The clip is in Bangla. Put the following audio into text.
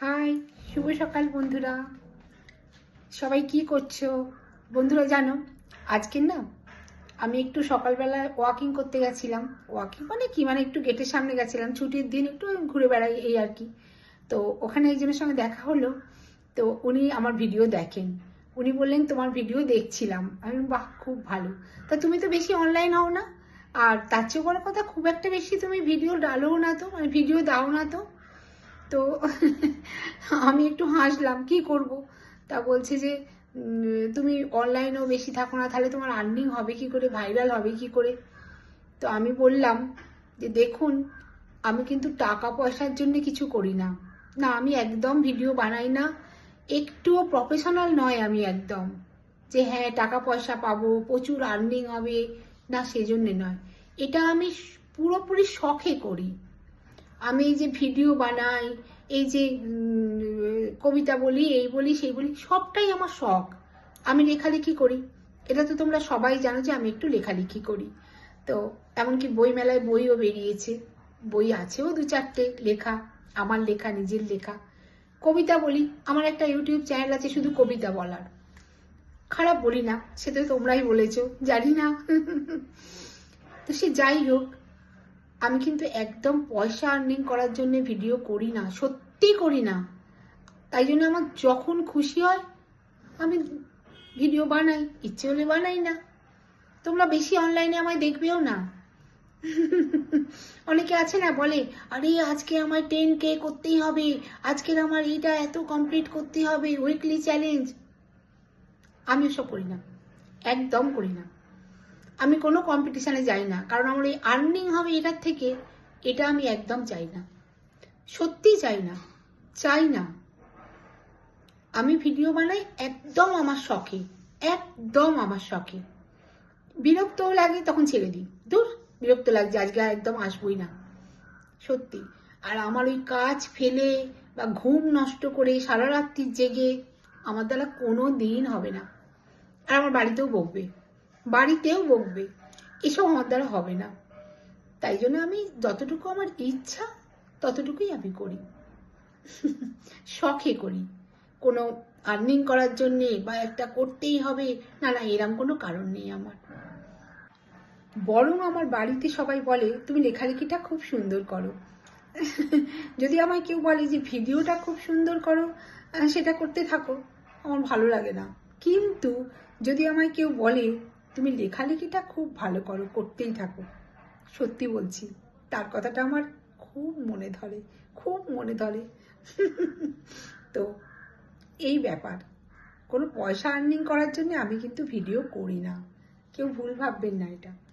হাই শুভ সকাল বন্ধুরা। সবাই কি করছ? বন্ধুরা, জানো, আজকে না আমি একটু সকালবেলা ওয়াকিং করতে গেছিলাম। ওয়াকিং মানে কি? মানে একটু গেটের সামনে গেছিলাম। ছুটির দিন একটু ঘুরে বেড়াই, এই আর কি। তো ওখানে একজনের সঙ্গে দেখা হলো। তো উনি আমার ভিডিও দেখেন। উনি বললেন, তোমার ভিডিও দেখছিলাম। আমি বাহ, খুব ভালো। তা তুমি তো বেশি অনলাইন হও না। আর তার চেয়ে বড় কথা, খুব একটা বেশি তুমি ভিডিও ডালো না তো মানে ভিডিও দাও না তো। তো আমি একটু হাসলাম, কি করব? তা বলছে যে তুমি অনলাইনেও বেশি থাকো না, তাহলে তোমার আর্নিং হবে কি করে ভাইরাল হবে কি করে? তো আমি বললাম যে, দেখুন, আমি কিন্তু টাকা পয়সার জন্য কিছু করি না। না, আমি একদম ভিডিও বানাই না, একটুও প্রফেশনাল নয় আমি একদম। যে হ্যাঁ টাকা পয়সা পাবো, প্রচুর আর্নিং হবে। না, সেজন্য নয়। এটা আমি পুরোপুরি শখে করি। আমি এই যে ভিডিও বানাই, এই যে কবিতা বলি, এই বলি, সেই বলি, সবটাই আমার শখ। আমি লেখালেখি করি। এটা তো তোমরা সবাই জানো যে আমি একটু লেখালেখি করি। তো, এমনকি বই মেলায় বইও বেরিয়েছে। বই আছেও দু চারটে লেখা, আমার লেখা, নিজের লেখা। কবিতা বলি, আমার একটা ইউটিউব চ্যানেল আছে শুধু কবিতা বলার। খারাপ বলি না সেটা তোমরাই বলেছ, জানি না। তো সে যাই হোক আমি কিন্তু একদম পয়সা আর্নিং করার জন্য ভিডিও করি না, সত্যি করি না। তাই জন্য আমার যখন খুশি হয়, আমি ভিডিও বানাই, ইচ্ছে হলে বানাই না। তোমরা বেশি অনলাইনে আমায় দেখবেও না। অনেকে আছে না, বলে, আরে, আজকে আমার টেন কে করতেই হবে, আজকের আমার এইটা এত কমপ্লিট করতে হবে উইকলি চ্যালেঞ্জ আমি ওসব করি না, একদম করি না। আমি কোনো কম্পিটিশানে যাই না। কারণ আমার এই আর্নিং হবে এটার থেকে, এটা আমি একদম চাই না। সত্যি চাই না। চাই না। আমি ভিডিও বানাই একদম আমার শখে। একদম আমার শখে। বিরক্তও লাগে তখন ছেড়ে দিই। দূর, বিরক্ত লাগছে, আজকে আর একদম আসবই না। সত্যি। আর আমার ওই কাজ ফেলে বা ঘুম নষ্ট করে সারা রাত্রি জেগে আমার দ্বারা কোনো দিন হবে না। আর আমার বাড়িতেও বকবে। বাড়িতেও বকবে। এসব আমার দ্বারা হবে না। তাই জন্য আমি যতটুকু আমার ইচ্ছা, ততটুকুই আমি করি। শখে করি। কোনো আর্নিং করার জন্যে বা একটা করতেই হবে, না না, এরম কোনো কারণ নেই আমার। বরং আমার বাড়িতে সবাই বলে, তুমি লেখালেখিটা খুব সুন্দর করো। যদি আমায় কেউ বলে যে, ভিডিওটা খুব সুন্দর করো, সেটা করতে থাকো, আমার ভালো লাগে না। কিন্তু যদি আমায় কেউ বলে তুমি লেখালেখিটা খুব ভালো করো, করতেই থাকো। সত্যি বলছি, তার কথাটা আমার খুব মনে ধরে, খুব মনে ধরে। তো, এই ব্যাপার। কোনো পয়সা আর্নিং করার জন্য আমি কিন্তু ভিডিও করি না। কেউ ভুল ভাববেন না এটা।